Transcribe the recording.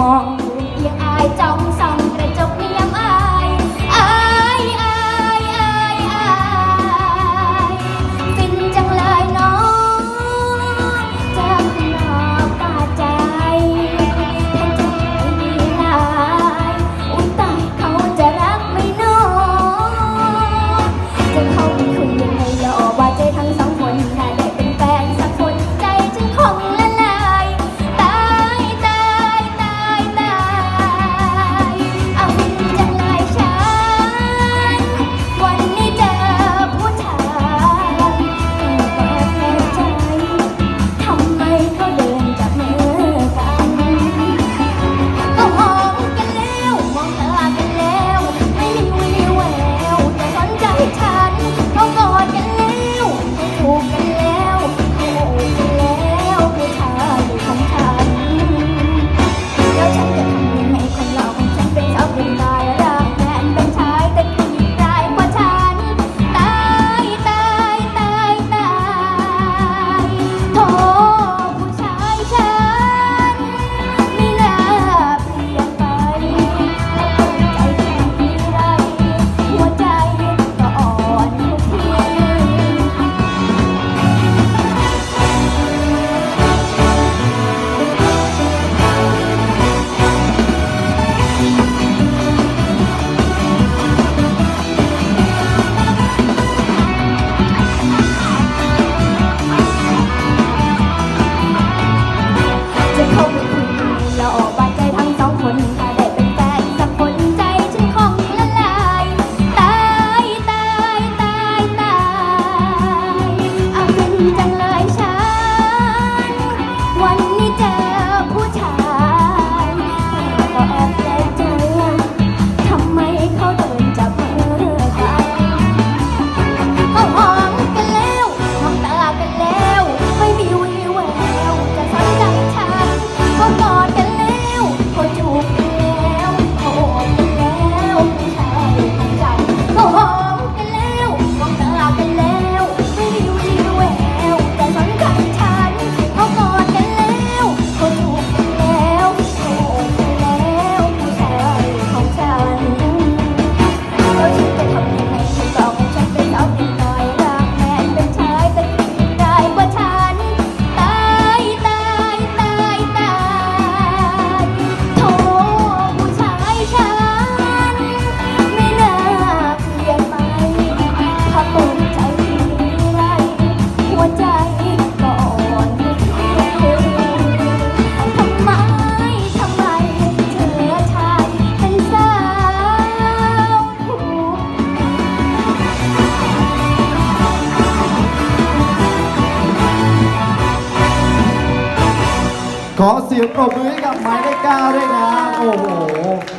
มองเอียงอายจ้อง ขอเสียงปรบมือให้กับหมายเลขเก้าด้วยนะ โอ้โห